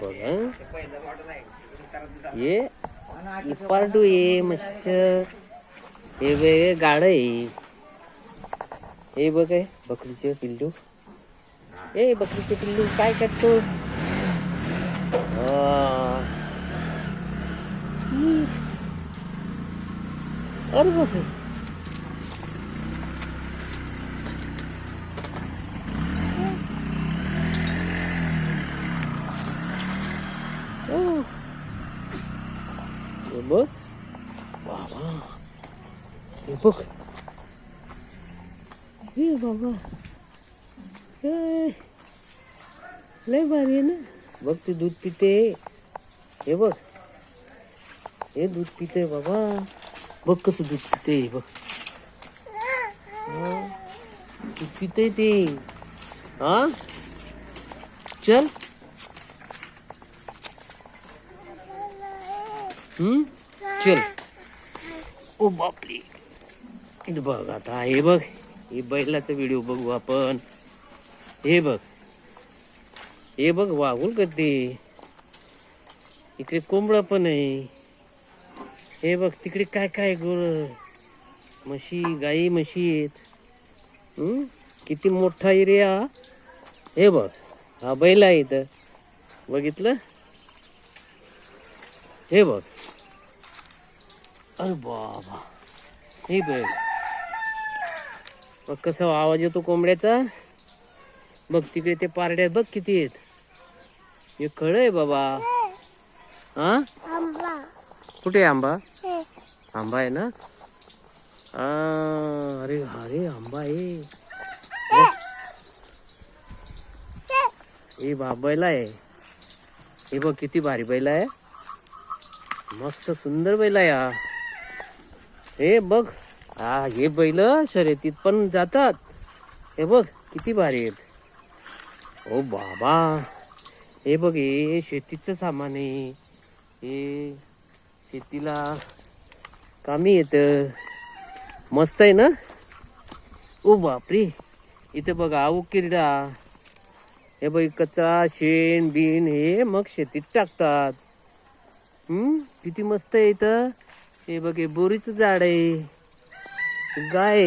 बघ ये पार्टू ये मस्त. हे बघ गाड आहे हे बघ आहे बकरीचे पिल्लू. ए बकरीचे पिल्लू काय करतो? अरे बघ ओ. हे बघ बाबा हे बघ हे बाबा हे. लय भारी आहे ना बघ ते दूध पिते हे बघ हे दूध पिते बाबा बघ कसं दूध पिते बघ दूध पिते ते हा चल हम्म चल. ओ बापरे. इथं बघ आता हे बघ हे बैलाचा व्हिडिओ बघू आपण. हे बघ. हे बघ वागून करते इकडे कोंबडा पण आहे. हे बघ तिकडे काय काय गोर म्हशी गाई म्हशी आहेत? किती मोठा एरिया. हे बघ हा बैल आहे इथं. बघितलं? हे बघ. अरे बाबा. हे बघ. बघ कसा आवाज येतो कोंबड्याचा. बघ तिकडे ते पारड्या बघ किती आहेत. हे खळ आहे बाबा. हा? कुठे आहे आंबा? हे. आंबा आहे ना? आ, अरे अरे आंबा आहे. बघ. हे. बा बैल आहे. हे बघ किती भारी बैल आहे. मस्त सुंदर बैल आहे हे बघ. हा हे बैल शर्यतीत पण जातात. हे बघ किती भारी आहेत. ओ बाबा. हे बघ हे शेतीचं सामान आहे. हे शेतीला कामी येतं. मस्त आहे ना? ओ बापरे. इथे बघा आऊ किरडा. हे बघ कचरा शेण बिण हे मग शेतीत टाकतात. हम्म किती मस्त आहे इथं. हे बघे बोरीचं झाड आहे. गाय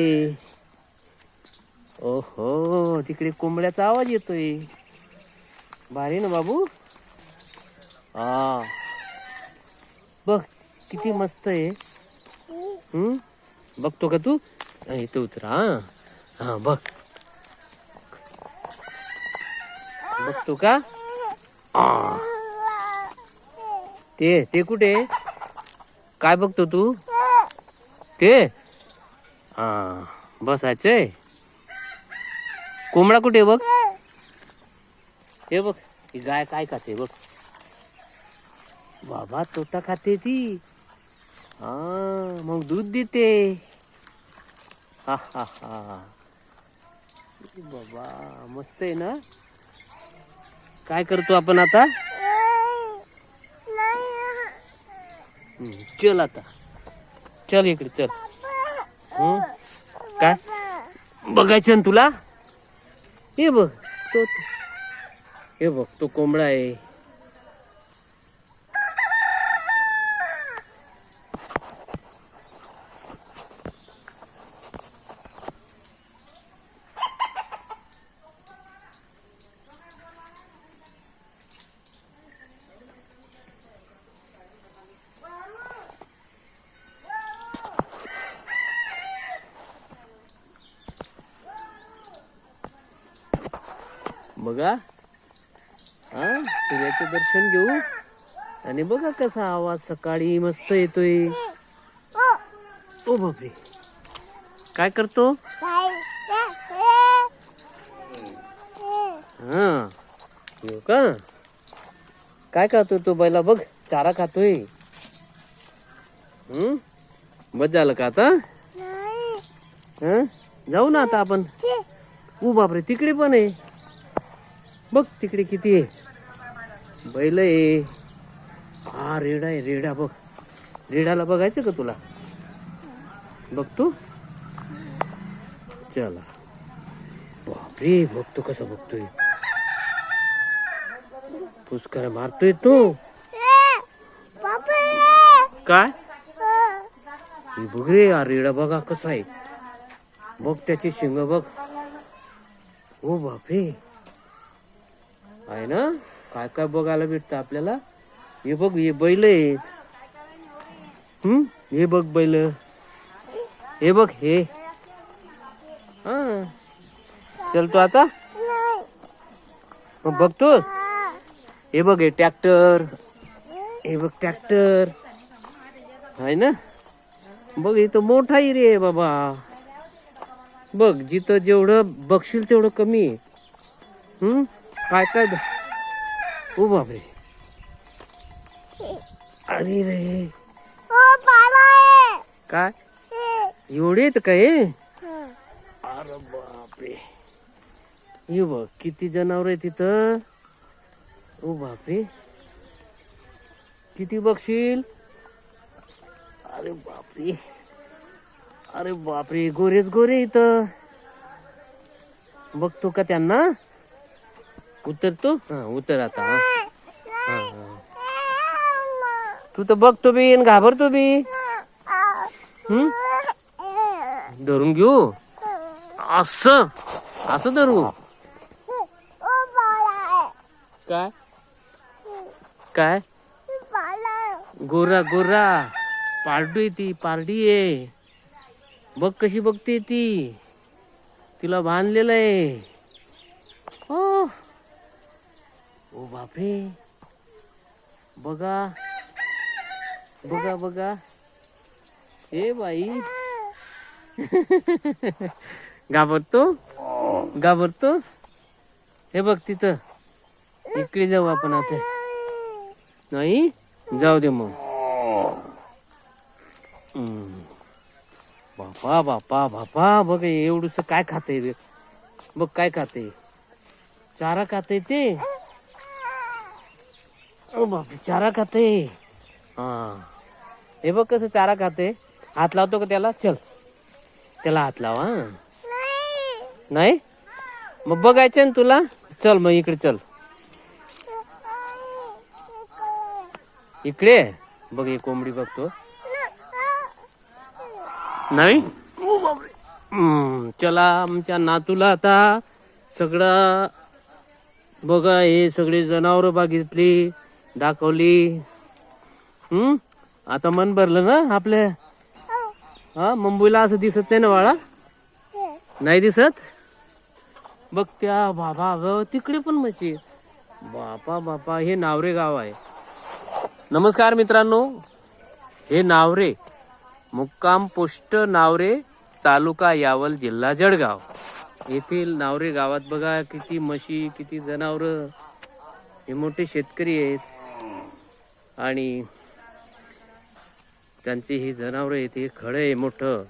ओहो तिकडे कोंबड्याचा आवाज येतोय. भारी ना बाबू? हा. बघ किती मस्त आहे. हम्म बघतो का तू? इथं उतरा हा. हा बघ. बघतो का? आ. ते ते कुठे? काय बघतो तू? ते? हा बसायचंय? कोंबडा कुठे बघ? हे बघ ही गाय काय खाते बघ? बाबा तोटा खाते ती. हा मग दूध देते. हा हा हा. बाबा मस्त आहे ना? काय करतो आपण आता? चल आता. चल इकडे चल. हम्म, काय? बघायचं ना तुला? हे बघ तो हे बघ तो कोंबडा आहे. बघा. हा सूर्याचं दर्शन घेऊ. आणि बघा कसा आवाज सकाळी मस्त येतोय. ओ बापरे. काय करतो? हा. येऊ का? काय खातोय तो बैला? बघ चारा खातोय. हम्म? बस झालं का आता? हं? जाऊ ना आता आपण. ओ बापरे तिकडे पण आहे. बघ तिकडे किती आहे. बैल आहे. हा रेडा आहे रेडा बघ. रेडाला बघायचं का तुला? बघ तू. चला. बापरे बघतो कसा बघतोय. पुष्कर मारतोय तू. काय? बघ रे हा रेडा बघा कसा आहे. बघ त्याची शिंग बघ. हो बापरे. आहे ना? काय काय बघायला भेटतं आपल्याला? हे बघ हे बैल आहेत. हम्म हे बघ बैल. हे बघ हे. हा. चलतो आता? मग बघतो हे बघ हे ट्रॅक्टर. हे बघ ट्रॅक्टर. आहे ना? बघ इथं मोठा एरिया आहे बाबा. बघ जिथं जेवढं बघशील तेवढं कमी आहे. काय काय ओ बापरे. अरे रे. काय? एवढे आहेत काय अरे बापरे. हे बघ किती जनावर आहे तिथं ओ बापरे. किती बघशील? अरे बापरे. अरे बापरे गोरेच गोरे इथं. बघतो का त्यांना? उतरतो हा उतर आता हा. हा, हा. तू तर बघतो बी आणि घाबरतो बी. हम्म? धरून घेऊ? असं? असं धरू? काय? काय? गोरा गोरा. पारडू आहे ती पारडी आहे. बघ कशी बघते ती. तिला बांधलेलं आहे. हो. ओ बापरे. बघा. बघा बघा. ए बाई. घाबरतो? घाबरतो? हे बघ तिथं. इकडे जाऊ आपण आता. नाही? जाऊ दे मग. बापा बापा बापा. बघ एवढस काय खाते रे? बघ काय खाते चारा खाते ते. चारा खाते. हा. हे बघ कसं चारा खाते. हात लावतो का त्याला? चल. त्याला हात लाव हा. नाही? मग बघायचं ना तुला. चल मग इकडे चल. इकडे? बघ हे कोंबडी बघतो. नाही? चला आमच्या नातूला आता सगळं बघा हे सगळे जनावर बघितली दाखवली. हम्म? आता मन भरलं ना आपल्या? हा मुंबईला असं दिसत नाही ना बाळा? नाही दिसत? बघ त्या बाबा अगं तिकडे पण म्हशी. बापा बापा हे नावरे गाव आहे. नमस्कार मित्रांनो. हे नावरे मुक्काम पोस्ट नावरे तालुका यावल जिल्हा जळगाव. येथील नावरे गावात बघा किती म्हशी किती जनावर. हे मोठे शेतकरी आहेत. आणि त्यांची ही जनावरं येते हे खडं आहे मोठं.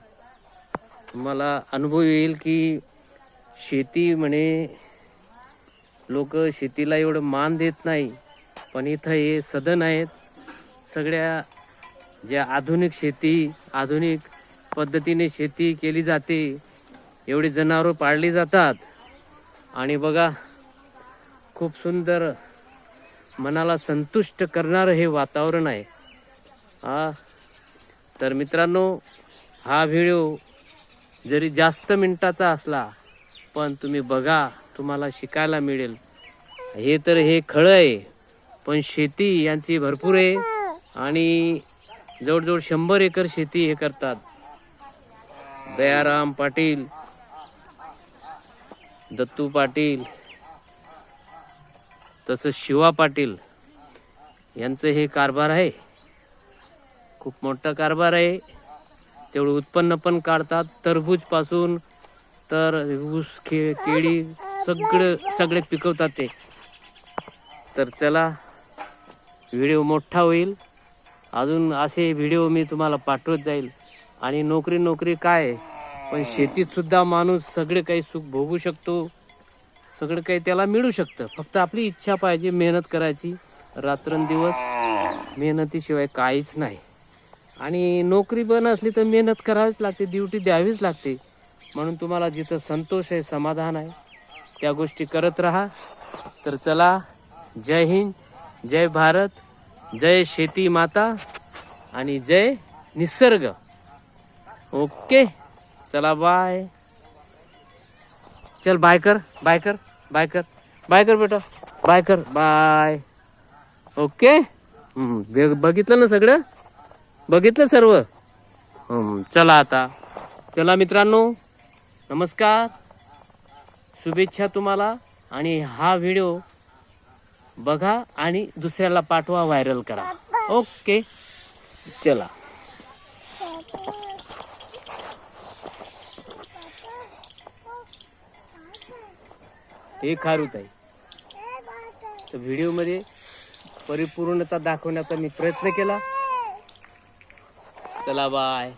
मला अनुभव येईल की शेती म्हणे लोक शेतीला एवढं मान देत नाही पण इथं हे सदन आहेत. सगळ्या ज्या आधुनिक शेती आधुनिक पद्धतीने शेती केली जाते एवढी जनावरं पाळली जातात. आणि बघा खूप सुंदर मनाला संतुष्ट करणारं हे वातावरण आहे. हा? तर मित्रांनो हा व्हिडिओ जरी जास्त मिनटाचा असला पण तुम्ही बघा तुम्हाला शिकायला मिळेल. हे तर हे खळं आहे पण शेती यांची भरपूर आहे आणि जवळजवळ शंभर एकर शेती हे करतात. दयाराम पाटील दत्तू पाटील तसंच शिवा पाटील यांचं हे कारभार आहे. खूप मोठा कारभार आहे. तेवढं उत्पन्न पण काढतात. तरबूजपासून तर ऊस खे केळी सगळं सगळे पिकवतात ते. तर चला व्हिडिओ मोठा होईल. अजून असे व्हिडिओ मी तुम्हाला पाठवत जाईल. आणि नोकरी नोकरी काय? आहे? पण शेतीतसुद्धा माणूस सगळे काही सुख भोगू शकतो. सगळं काही त्याला मिळू शकतं. फक्त आपली इच्छा पाहिजे मेहनत करायची. रात्रंदिवस मेहनतीशिवाय काहीच नाही. आणि नोकरी पण असली तर मेहनत करावीच लागते ड्युटी द्यावीच लागते. म्हणून तुम्हाला जिथं संतोष आहे समाधान आहे त्या गोष्टी करत राहा. तर चला जय हिंद जय भारत जय शेती माता आणि जय निसर्ग. ओके चला बाय. चल बाय कर बाय कर. बाय कर. बाय कर बेटा. बाय कर. बाय. ओके? बघितलं ना सगळं? बघितलं सर्व? चला आता. चला मित्रांनो. नमस्कार. शुभेच्छा तुम्हाला. आणि हा व्हिडिओ बघा आणि दुसऱ्याला पाठवा व्हायरल करा. ओके? चला. हे खारूत आहे. तर व्हिडिओमध्ये परिपूर्णता दाखवण्याचा मी प्रयत्न केला. चला बाय